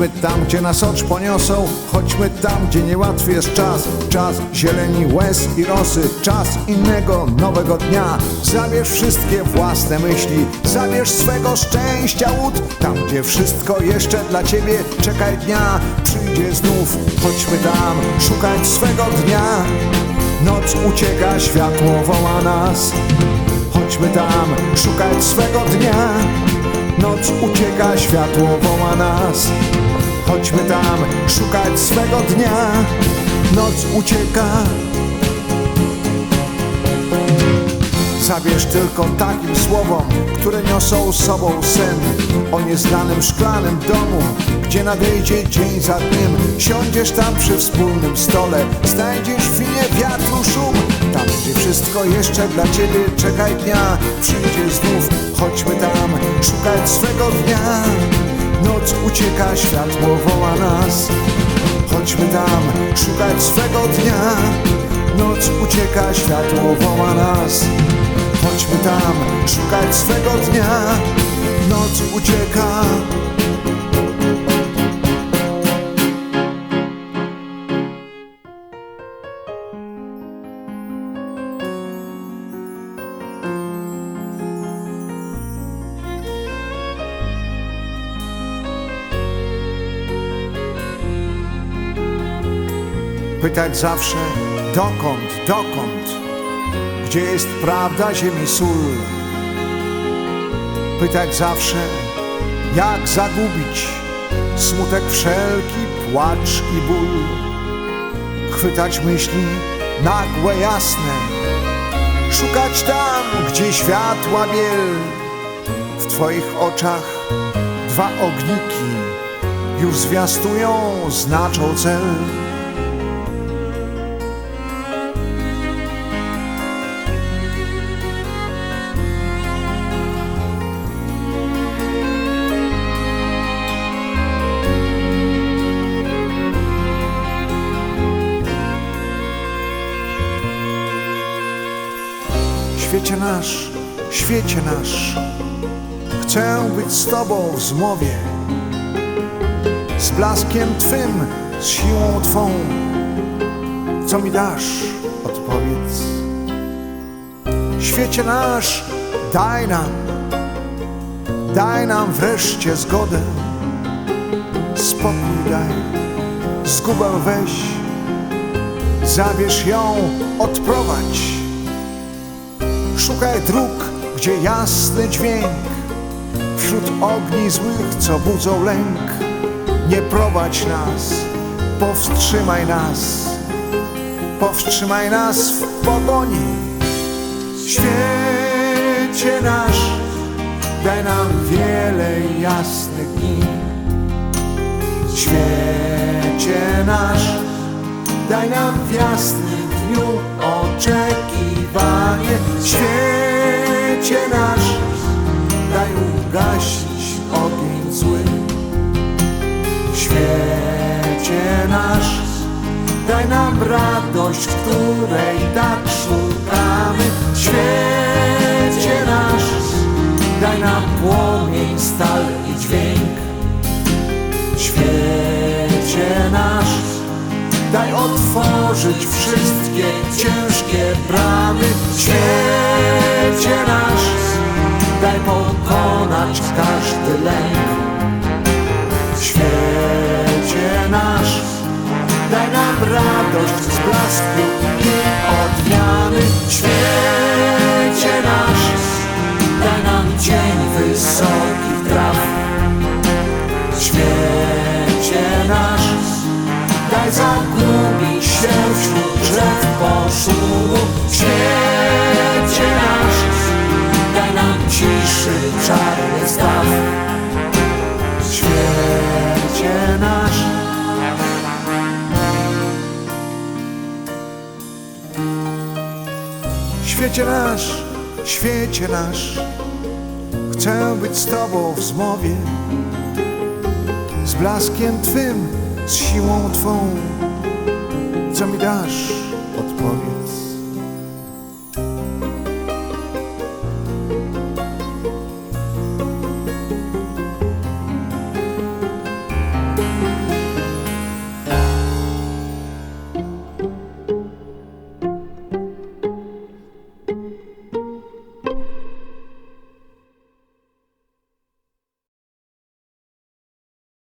Chodźmy tam, gdzie nas ocz poniosą. Chodźmy tam, gdzie niełatwy jest czas. Czas zieleni łez i rosy. Czas innego, nowego dnia. Zabierz wszystkie własne myśli. Zabierz swego szczęścia łód. Tam, gdzie wszystko jeszcze dla ciebie. Czekaj dnia, przyjdzie znów. Chodźmy tam, szukać swego dnia. Noc ucieka, światło woła nas. Chodźmy tam, szukać swego dnia. Noc ucieka, światło woła nas Chodźmy tam, szukać swego dnia. Noc ucieka. Zabierz tylko takim słowom, które niosą sobą sen O nieznanym szklanym domu, gdzie nadejdzie dzień za dniem Siądziesz tam przy wspólnym stole, znajdziesz w winie wiatru szum. Tam, gdzie wszystko jeszcze dla ciebie czekaj dnia Przyjdzie znów, chodźmy tam, szukać swego dnia Noc ucieka, światło woła nas. Chodźmy tam, szukać swego dnia. Noc ucieka, światło woła nas. Chodźmy tam, szukać swego dnia. Noc ucieka Pytać zawsze dokąd, dokąd? Gdzie jest prawda ziemi sól? Pytać zawsze jak zagubić Smutek wszelki, płacz i ból? Chwytać myśli nagłe, jasne? Szukać tam, gdzie światła biel? W twoich oczach dwa ogniki Już zwiastują, znaczą cel Świecie nasz, świecie nasz, chcę być z Tobą w zmowie, z blaskiem Twym, z siłą Twą. Co mi dasz? Odpowiedz. Świecie nasz, daj nam, daj nam wreszcie zgodę, spokój daj, zgubę weź, zabierz ją, odprowadź. Szukaj dróg, gdzie jasny dźwięk Wśród ogni złych, co budzą lęk. Nie prowadź nas, powstrzymaj nas Powstrzymaj nas w pogoni. Świecie nasz, daj nam wiele jasnych dni. Świecie nasz, daj nam w jasnym dniu oczekiwanie Świecie nasz, daj ugasić ogień zły. Świecie nasz, daj nam radość, której tak szukamy. Świecie nasz, daj nam płomień, stal i dźwięk. Świecie nasz, Daj otworzyć wszystkie ciężkie bramy świecie nasz Daj pokonać każdy lęk. Świecie nasz Daj nam radość z blasku i odmiany. Świecie nasz Daj nam dzień wysokich Świecie nasz, świecie nasz Chcę być z Tobą w zmowie Z blaskiem Twym, z siłą Twą Co mi dasz?